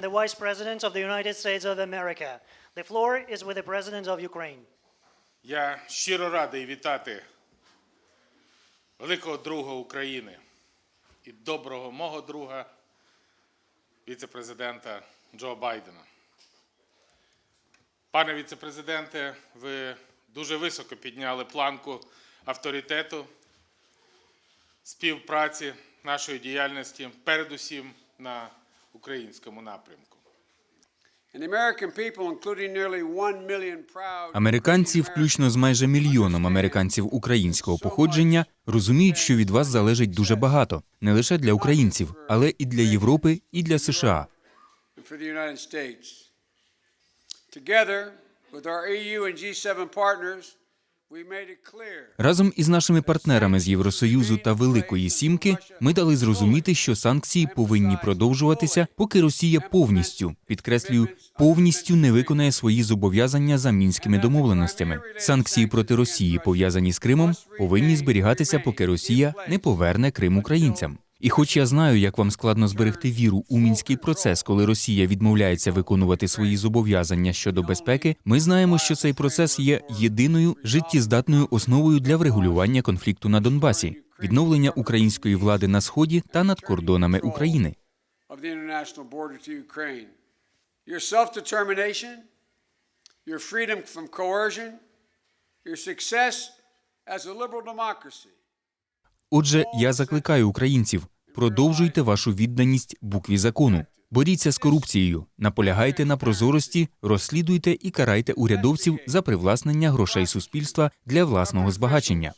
the Vice President of the United States of America. The floor is with the President of Ukraine. Я щиро радий вітати великого друга України і доброго мого друга, віце-президента Джо Байдена. Пане віце-президенте, ви дуже високо підняли планку авторитету, співпраці нашої діяльності, передусім на українському напрямку. Американці, включно з майже мільйоном американців українського походження, розуміють, що від вас залежить дуже багато не лише для українців, але і для Європи, і для США. Together with our EU and G7 partners, Разом із нашими партнерами з Євросоюзу та Великої Сімки ми дали зрозуміти, що санкції повинні продовжуватися, поки Росія повністю підкреслюю повністю не виконає свої зобов'язання за мінськими домовленостями. Санкції проти Росії, пов'язані з Кримом, повинні зберігатися, поки Росія не поверне Крим українцям. І хоч я знаю, як вам складно зберегти віру у мінський процес, коли Росія відмовляється виконувати свої зобов'язання щодо безпеки, ми знаємо, що цей процес є єдиною життєздатною основою для врегулювання конфлікту на Донбасі, відновлення української влади на сході та над кордонами України. Your self-determination, your freedom from coercion, your success as a liberal democracy. Отже, я закликаю українців: продовжуйте вашу відданість букві закону. Боріться з корупцією, наполягайте на прозорості, розслідуйте і карайте урядовців за привласнення грошей суспільства для власного збагачення.